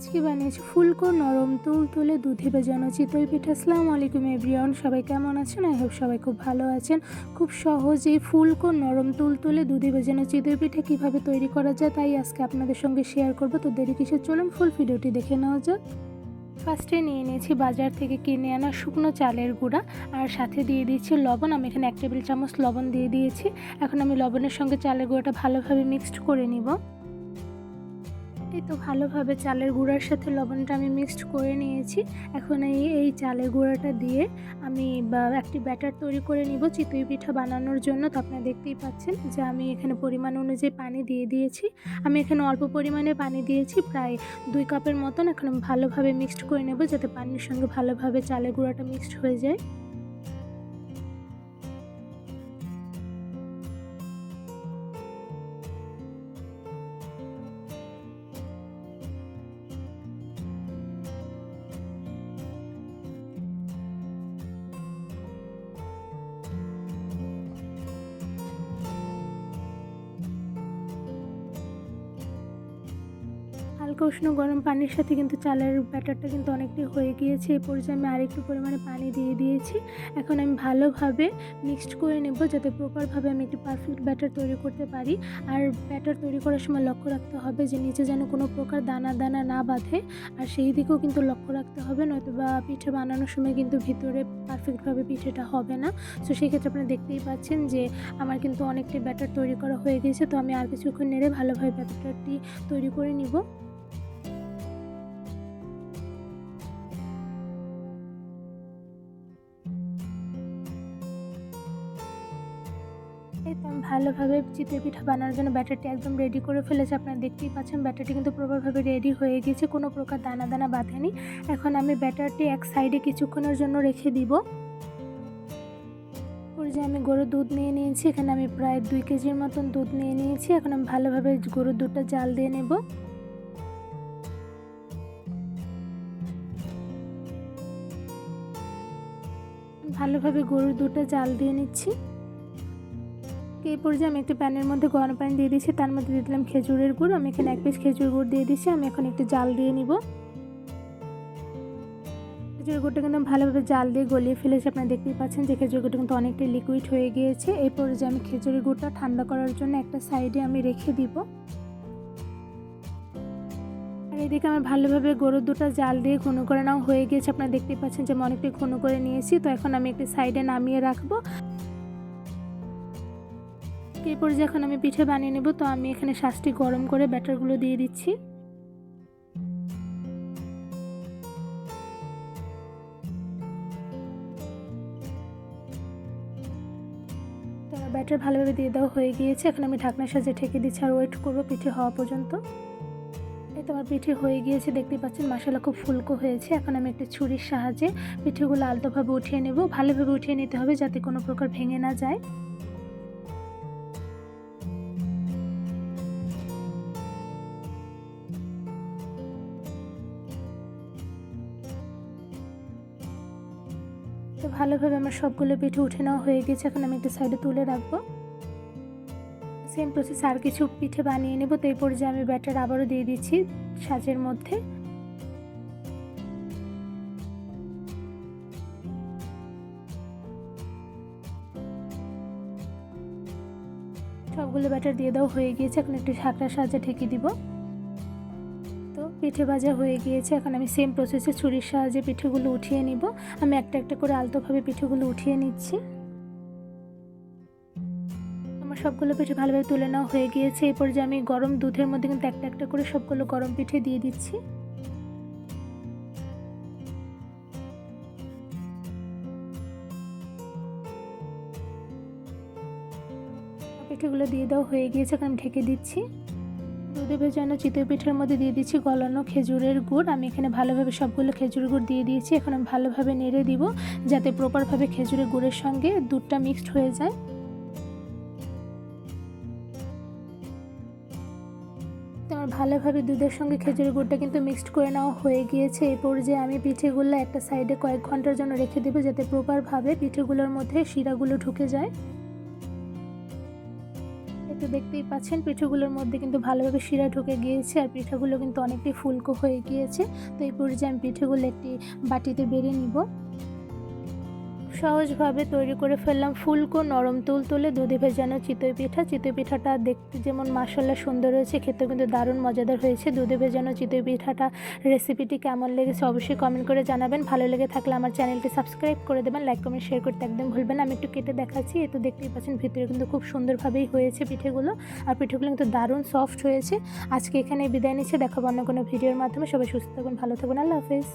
আজকে বানিয়েছি ফুলকো নরম তুল তুলে দুধে ভেজানো চিতই পিঠা। আসসালামু আলাইকুম এভরিওয়ান সবাই কেমন আছেন? আই হোপ সবাই খুব ভালো আছেন। খুব সহজেই ফুলকো নরম তুল তুলে দুধে ভেজানো চিতই পিঠা কীভাবে তৈরি করা যায় তাই আজকে আপনাদের সঙ্গে শেয়ার করব। তো দেরি কিসে চলুন ফুল ভিডিওটি দেখে নেওয়া যাক। ফার্স্টে নিয়ে নিয়েছি বাজার থেকে কিনে আনা শুকনো চালের গুঁড়া আর সাথে দিয়ে দিয়েছি লবণ। আমি এখানে এক টেবিল চামচ লবণ দিয়ে দিয়েছি। এখন আমি লবণের সঙ্গে চালের গুঁড়াটা ভালোভাবে মিক্সড করে নিব। তো ভালোভাবে চালের গুঁড়ার সাথে লবণটা আমি মিক্সড করে নিয়েছি। এখন এই এই চালের গুঁড়াটা দিয়ে আমি একটি ব্যাটার তৈরি করে নিব চিতই পিঠা বানানোর জন্য। তো আপনারা দেখতেই পাচ্ছেন যে আমি এখানে পরিমাণ অনুযায়ী পানি দিয়ে দিয়েছি। আমি এখানে অল্প পরিমাণে পানি দিয়েছি, প্রায় দুই কাপের মতন। এখন ভালোভাবে মিক্সড করে নেব যাতে পানির সঙ্গে ভালোভাবে চালের গুঁড়াটা মিক্সড হয়ে যায়। হালকা উষ্ণ গরম পানির সাথে কিন্তু চালের ব্যাটারটা কিন্তু অনেকটাই হয়ে গিয়েছে। এই পর্যায়ে আমি আরেকটু পরিমাণে পানি দিয়ে দিয়েছি। এখন আমি ভালোভাবে মিক্সড করে নেব যাতে প্রপারভাবে আমি একটি পারফেক্ট ব্যাটার তৈরি করতে পারি। আর ব্যাটার তৈরি করার সময় লক্ষ্য রাখতে হবে যে নিচে যেন কোনো প্রকার দানা দানা না বাঁধে। আর সেই দিকেও কিন্তু লক্ষ্য রাখতে হবে নয়তো বা পিঠে বানানোর সময় কিন্তু ভিতরে পারফেক্টভাবে পিঠেটা হবে না। তো সেই ক্ষেত্রে আপনারা দেখতেই পাচ্ছেন যে আমার কিন্তু অনেকটাই ব্যাটার তৈরি করা হয়ে গেছে তো আমি আর কিছুক্ষণ নেড়ে ভালোভাবে ব্যাটারটি তৈরি করে নিব। ভালোভাবে চিতই পিঠা বানানোর জন্য ব্যাটারটি একদম রেডি করে ফেলেছি। আপনারা দেখতেই পাচ্ছেন ব্যাটারটি কিন্তু প্রপারভাবে রেডি হয়ে গেছে কোনো প্রকার দানা দানা বাঁধেনি। এখন আমি ব্যাটারটি এক সাইডে কিছুক্ষণের জন্য রেখে দিব। যে আমি গরুর দুধ নিয়ে নিয়েছি, এখানে আমি প্রায় দুই কেজির মতন দুধ নিয়ে নিয়েছি। এখন আমি ভালোভাবে গরুর দুধটা জাল দিয়ে নেব। ভালোভাবে গরুর দুধটা জাল দিয়ে নিচ্ছি। এই পর্যায়ে আমি একটি প্যানের মধ্যে গরম পানি দিয়ে দিচ্ছি তার মধ্যে দিয়ে দিলাম খেজুরের গুড়। আমি এখানে এক পিস খেজুর গুড় দিয়ে দিচ্ছি আমি এখন একটু জাল দিয়ে নিব। খেজুর গুড়টা কিন্তু ভালোভাবে জাল দিয়ে গলিয়ে ফেলেছি। আপনারা দেখতেই পাচ্ছেন যে খেজুর গুড়টা কিন্তু অনেকটাই লিকুইড হয়ে গিয়েছে। এই পর্যায়ে আমি খেজুরের গুড়টা ঠান্ডা করার জন্য একটা সাইডে আমি রেখে দিব। আর এদিকে আমার ভালোভাবে গরুর দুটা জাল দিয়ে ঘন করে নেওয়া হয়ে গিয়েছে। আপনারা দেখতেই পাচ্ছেন যে আমি অনেকটাই ঘন করে নিয়েছি। তো এখন আমি একটি সাইডে নামিয়ে রাখব। এই পর্যায়ে এখন আমি পিঠে বানিয়ে নেব, তো আমি এখানে শাঁসটি গরম করে ব্যাটারগুলো দিয়ে দিচ্ছি। ব্যাটার ভালোভাবে দিয়ে দেওয়া হয়ে গিয়েছে। এখন আমি ঢাকনার সাজে ঠেকে দিচ্ছি আর ওয়েট করব পিঠে হওয়া পর্যন্ত। এই তোমার পিঠে হয়ে গিয়েছে দেখতে পাচ্ছেন মশলা খুব ফুলকো হয়েছে। এখন আমি একটা ছুরির সাহায্যে পিঠেগুলো আলতোভাবে উঠিয়ে নেব। ভালোভাবে উঠিয়ে নিতে হবে যাতে কোনো প্রকার ভেঙে না যায়। তো ভালোভাবে আমার সবগুলো পিঠে উঠে নেওয়া হয়ে গেছে। এখন আমি একটা সাইডে তুলে রাখব। সেম প্রসেস আর কিছু পিঠে বানিয়ে নেব। তো এই পর্যায়ে আমি ব্যাটার আবারও দিয়ে দিচ্ছি সাজের মধ্যে। সবগুলো ব্যাটার দিয়ে দেওয়া হয়ে গিয়েছে। এখন একটি ঢাকনার সাহায্যে ঢেকে দিব। তো পিঠে ভাজা হয়ে গিয়েছে। এখন আমি সেম প্রসেসে ছুরির সাহায্যে পিঠেগুলো উঠিয়ে নিব। আমি একটা একটা করে আলতোভাবে পিঠেগুলো উঠিয়ে নিচ্ছি। আমার সবগুলো পিঠে ভালোভাবে তুলে নেওয়া হয়ে গিয়েছে। এরপর যে আমি গরম দুধের মধ্যে কিন্তু একটা একটা করে সবগুলো গরম পিঠে দিয়ে দিচ্ছি। পিঠেগুলো দিয়ে দেওয়া হয়ে গিয়েছে। এখন আমি ঢেকে দিচ্ছি। দুধে ভেজানো চিতই পিঠের মধ্যে দিয়ে দিচ্ছি গলানো খেজুরের গুড়। আমি এখানে ভালোভাবে সবগুলো খেজুর গুড় দিয়ে দিয়েছি। এখন আমি ভালোভাবে নেড়ে দিব যাতে প্রপারভাবে খেজুরের গুড়ের সঙ্গে দুধটা মিক্সড হয়ে যায়। আমার ভালোভাবে দুধের সঙ্গে খেজুরের গুড়টা কিন্তু মিক্সড করে নেওয়া হয়ে গিয়েছে। এই পর্যায়ে আমি পিঠেগুলো একটা সাইডে কয়েক ঘণ্টার জন্য রেখে দেবো যাতে প্রপারভাবে পিঠেগুলোর মধ্যে শিরাগুলো ঢুকে যায়। তো দেখতেই পাচ্ছেন, পিঠেগুলোর মধ্যে কিন্তু ভালোভাবে শিরা ঢুকে গিয়েছে আর পিঠাগুলো কিন্তু অনেকটাই ফুলকো হয়ে গিয়েছে। তো এই পর্যায়ে আমি পিঠেগুলো একটি বাটিতে বেড়ে নিব। সহজভাবে তৈরি করে ফেললাম। ফুলকো নরম তুল তুলে দুধে ভেজানো চিতই পিঠা। চিতই পিঠাটা দেখতে যেমন মাসাল্লা সুন্দর হয়েছে, খেতেও কিন্তু দারুণ মজাদার হয়েছে। দুধে ভেজানো চিতই পিঠাটা রেসিপিটি কেমন লেগেছে অবশ্যই কমেন্ট করে জানাবেন। ভালো লেগে থাকলে আমার চ্যানেলটি সাবস্ক্রাইব করে দেবেন। লাইক কমেন্ট শেয়ার করতে একদম ভুলবেন আমি একটু কেটে দেখাচ্ছি। এ তো দেখতেই পাচ্ছেন ভিতরে কিন্তু খুব সুন্দরভাবেই হয়েছে পিঠেগুলো। আর পিঠেগুলো কিন্তু দারুণ সফট হয়েছে। আজকে এখানে বিদায় নিচ্ছে। দেখাবো অন্য কোনো ভিডিওর মাধ্যমে। সবাই সুস্থ থাকুন, ভালো থাকুন। আল্লাহ হাফেজ।